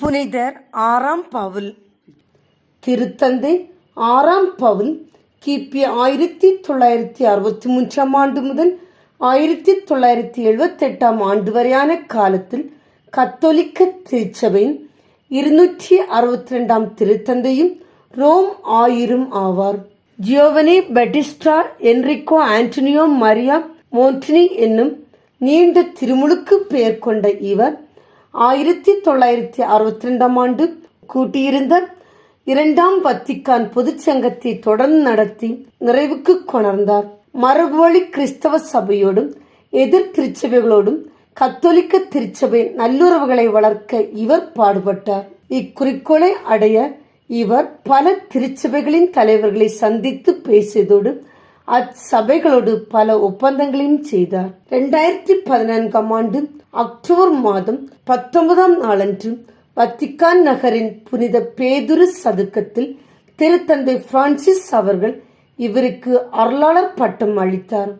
புனிதர் ஆறாம் பவுல். திருத்தந்தை ஆறாம் பவுல் கிபி ஆயிரத்தி தொள்ளாயிரத்தி அறுபத்தி மூன்றாம் ஆண்டு முதல் ஆயிரத்தி தொள்ளாயிரத்தி எழுபத்தெட்டாம் ஆண்டு வரையான காலத்தில் கத்தோலிக்க திருச்சபையின் இருநூற்றி அறுபத்தி ரெண்டாம் திருத்தந்தையும் ரோம் ஆயிரும் ஆவார். Giovanni Battista Enrico Antonio Maria Montini என்னும் நீண்ட திருமுழுக்கு பெயர் கொண்ட இவர் ஆயிரத்தி தொள்ளாயிரத்தி அறுபத்தி ரெண்டாம் ஆண்டு கூட்டியிருந்த இரண்டாம் வத்திக்கான் பொதுச்சங்கத்தை தொடர்ந்து நடத்தி நிறைவுக்கு கொணர்ந்தார். மரபுவழி கிறிஸ்தவ சபையோடும் எதிர் திருச்சபைகளோடும் கத்தோலிக்க திருச்சபை நல்லுறவுகளை வளர்க்க இவர் பாடுபட்டார். இக்குறிக்கோளை அடைய இவர் பல திருச்சபைகளின் தலைவர்களை சந்தித்து பேசியதோடு அச்சபைகளோடு பல ஒப்பந்தங்களையும் செய்தார். இரண்டாயிரத்தி பதினான்காம் ஆண்டு அக்டோபர் மாதம் பத்தொன்பதாம் நாளன்று வத்திக்கான் நகரின் புனித பேதுரு சதுக்கத்தில் திருத்தந்தை பிரான்சிஸ் அவர்கள் இவருக்கு அருளாளர் பட்டம் அளித்தார்.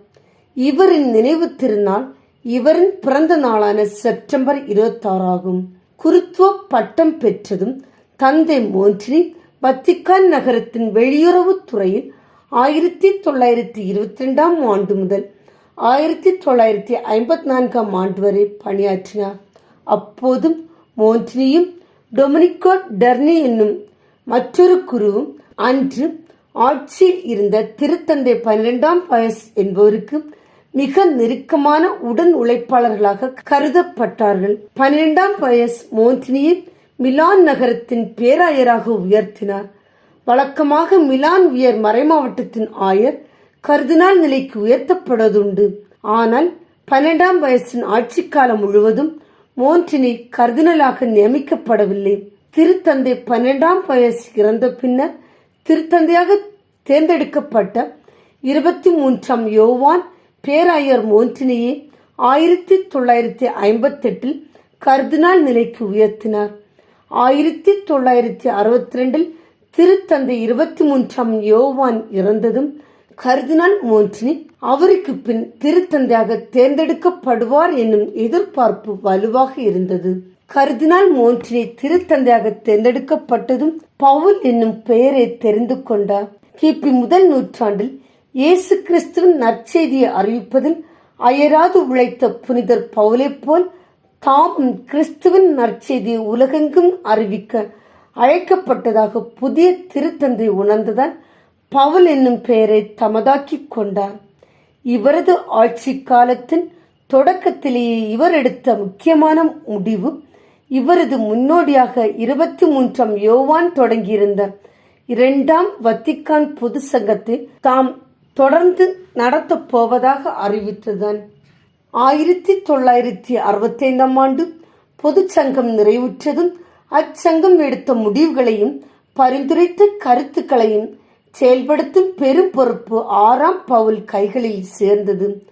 இவரின் நினைவு திருநாள் இவரின் பிறந்த நாளான செப்டம்பர் இருபத்தி ஆறாகும் குருத்துவ பட்டம் பெற்றதும் தந்தை மோன்றினி வத்திக்கான் நகரத்தின் வெளியுறவுத் துறையில் ஆயிரத்தி தொள்ளாயிரத்தி இருபத்தி ரெண்டாம் ஆண்டு முதல் ஆயிரத்தி தொள்ளாயிரத்தி ஐம்பத்தி நான்காம் ஆண்டு வரை பணியாற்றினார். அப்போதும் மோன்ட்ரியும் டொமினிகோ டெர்னி என்னும் மற்றொரு குருவும் அன்று ஆட்சியில் இருந்த திருத்தந்தை பன்னிரெண்டாம் பயஸ் என்பவருக்கு மிக நெருக்கமான உடன் உழைப்பாளர்களாக கருதப்பட்டார்கள். பன்னிரெண்டாம் பயஸ் மோன்ட்னியை மிலான் நகரத்தின் பேராயராக உயர்த்தினார். வழக்கமாக மிலான் உயர் மறைமாவட்டத்தின் ஆயர் கர்தினால் நிலைக்கு உயர்த்தப்படுவதுண்டு. ஆனால் பன்னெண்டாம் வயசின் ஆட்சி காலம் முழுவதும் மோன்டினி கர்தினலாக நியமிக்கப்படவில்லை. திருத்தந்தை பன்னெண்டாம் வயசு இறந்த பின்னர் திருத்தந்தையாக தேர்ந்தெடுக்கப்பட்ட இருபத்தி மூன்றாம் யோவான் பேராயர் மோன்டினியை ஆயிரத்தி தொள்ளாயிரத்தி ஐம்பத்தெட்டில் கர்தினால் நிலைக்கு உயர்த்தினார். ஆயிரத்தி தொள்ளாயிரத்தி அறுபத்தி ரெண்டில் திருத்தந்தை இருபத்தி மூன்றாம் யோவான் இறந்ததும் கர்தினால் மோன்டினி அவருக்கு பின் திருத்தந்தையாக தேர்ந்தெடுக்கப்படுவார் என்னும் எதிர்பார்ப்பு வலுவாக இருந்தது. கர்தினால் மோன்டினி திருத்தந்தையாக தேர்ந்தெடுக்கப்பட்டதும் பவுல் என்னும் பெயரை தெரிந்து கொண்டார். கிபி முதல் நூற்றாண்டில் இயேசு கிறிஸ்துவின் நற்செய்தியை அறிவிப்பதில் அயராது உழைத்த புனிதர் பவுலை போல் தாமும் கிறிஸ்துவின் நற்செய்தியை உலகெங்கும் அறிவிக்க அழைக்கப்பட்டதாக புதிய திருத்தந்தை உணர்ந்ததால் பவுல் என்னும் பெயரை தமதாக்கிக் கொண்டார். இவரது ஆட்சி காலத்தின் தொடக்கத்திலேயே இவர் எடுத்த முக்கியமான முடிவு இவரது முன்னோடியாக இருபத்தி மூன்றாம் யோவான் தொடங்கியிருந்த இரண்டாம் வத்திக்கான் பொது சங்கத்தை தாம் தொடர்ந்து நடத்தப் போவதாக அறிவித்ததன் ஆயிரத்தி தொள்ளாயிரத்தி அறுபத்தைந்தாம் ஆண்டு பொதுச்சங்கம் நிறைவுற்றதும் அச்சங்கம் எடுத்த முடிவுகளையும் பரிந்துரைத்த கருத்துக்களையும் செயல்படுத்தும் பெரும் பொறுப்பு ஆறாம் பவுல் கைகளில் சேர்ந்தது.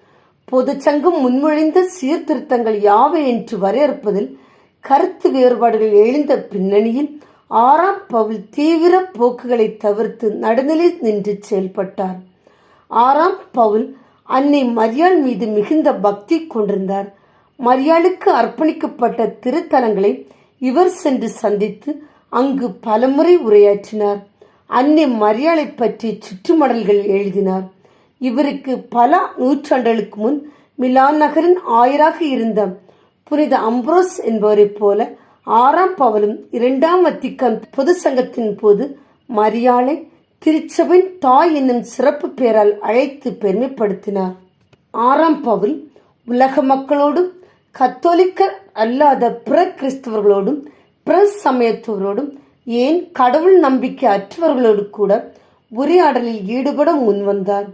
பொதுச்சங்கம் முன்மொழிந்த சீர்திருத்தங்கள் யாவை என்று வரையறுப்பதில் கருத்து வேறுபாடுகள் எழுந்த பின்னணியில் ஆறாம் பவுல் தீவிர போக்குகளை தவிர்த்து நடுநிலை நின்று செயல்பட்டார். ஆறாம் பவுல் அன்னை மரியாள் மீது மிகுந்த பக்தி கொண்டிருந்தார். மரியாளுக்கு அர்ப்பணிக்கப்பட்ட திருத்தலங்களை இவர் சென்று சந்தித்து அங்கு பலமுறை உரையாற்றினார். அன்னை மரியாளை பற்றி சுற்றுமடல்கள் எழுதினார். இவருக்கு பல நூற்றாண்டுகளுக்கு முன் மிலான் நகரின் ஆயராக இருந்த புனித அம்ப்ரோஸ் என்பவரைப் போல ஆறாம் பவலும் இரண்டாம் வத்திக்கான் பொது சங்கத்தின் போது மரியாளை திருச்சபின் தாய் என்னும் சிறப்பு பெயரால் அழைத்து பெருமைப்படுத்தினார். ஆறாம் பவுல் உலக மக்களோடும் கத்தோலிக்க அல்லாத பிற கிறிஸ்தவர்களோடும் பிற சமயத்தவரோடும் ஏன் கடவுள் நம்பிக்கை அற்றவர்களோடு கூட உரையாடலில் ஈடுபட முன்வந்தார்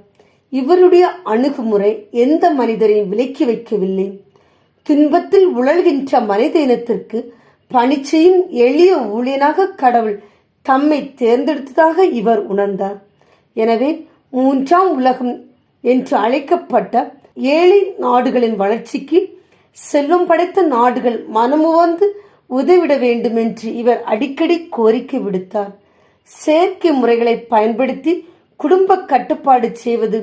இவருடைய அணுகுமுறை எந்த மனிதரையும் விலக்கி வைக்கவில்லை. துன்பத்தில் உழல்கின்ற மனித இனத்திற்கு பணிச்சையும் எளிய ஊழியனாக கடவுள் தம்மை தேர்ந்தெடுத்ததாக இவர் உணர்ந்தார். எனவே மூன்றாம் உலகம் என்று அழைக்கப்பட்ட ஏழை நாடுகளின் வளர்ச்சிக்கு செல்வம் படைத்த நாடுகள் மனமுவந்து உதவிட வேண்டும் என்று இவர் அடிக்கடி கோரிக்கை விடுத்தார். செயற்கை முறைகளை பயன்படுத்தி குடும்ப கட்டுப்பாடு செய்வது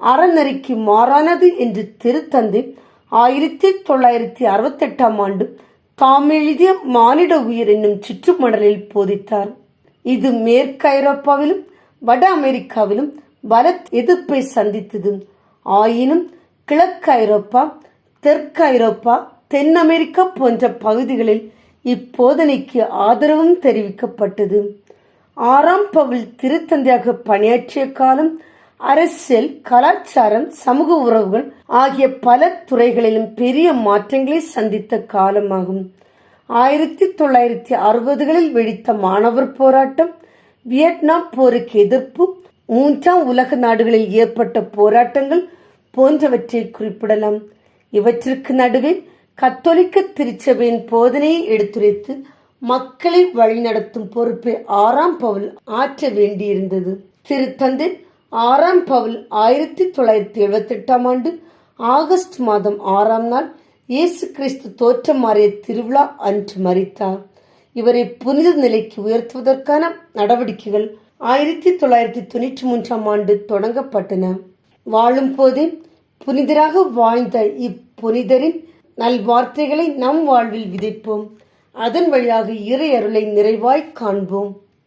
அறநெறிக்கு மாறானது என்று திருத்தந்தை ஆயிரத்தி தொள்ளாயிரத்தி அறுபத்தெட்டாம் ஆண்டு தாம் எழுதிய மானிட உயிர் என்னும் சுற்றுமடலில் போதித்தார். இது மேற்கு ஐரோப்பாவிலும் வட அமெரிக்காவிலும் பலத் எதிர்ப்பை சந்தித்தது. ஆயினும் கிழக்கு ஐரோப்பா தெற்கு ஐரோப்பா தென் அமெரிக்கா போன்ற பகுதிகளில் இப்போதனைக்கு ஆதரவும் தெரிவிக்கப்பட்டது. ஆறாம் பவுல் திருத்தந்தையாக பணியாற்றிய காலம் அரசியல் கலாச்சாரம் சமூக உறவுகள் ஆகிய பல துறைகளிலும் பெரிய மாற்றங்களை சந்தித்த காலமாகும். ஆயிரத்தி தொள்ளாயிரத்தி அறுபதுகளில் வெடித்த மாணவர் போராட்டம் வியட்நாம் போருக்கு எதிர்ப்பு மூன்றாம் உலக நாடுகளில் ஏற்பட்ட போராட்டங்கள் போன்றவற்றை குறிப்பிடலாம். இவற்றிற்கு நடுவே கத்தோலிக்க திருச்சபையின் போதனையை எடுத்துரைத்து மக்களை வழிநடத்தும் பொறுப்பை ஆறாம் பவுல் ஆற்ற வேண்டியிருந்தது. திருத்தந்தை ஆறாம் பவுல் ஆயிரத்தி தொள்ளாயிரத்தி எழுபத்தி எட்டாம் ஆண்டு ஆகஸ்ட் மாதம் ஆறாம் நாள் இயேசு கிறிஸ்து தோற்றம் மாறிய திருவிழா அன்று மறித்தார் இவரை புனித நிலைக்கு உயர்த்துவதற்கான நடவடிக்கைகள் ஆயிரத்தி தொள்ளாயிரத்தி தொண்ணூற்றி மூன்றாம் ஆண்டு தொடங்கப்பட்டன. வாழும் போதே புனிதராக வாழ்ந்த இப்புனிதரின் நல்வார்த்தைகளை நம் வாழ்வில் விதைப்போம். அதன் வழியாக இறை அருளை நிறைவாய் காண்போம்.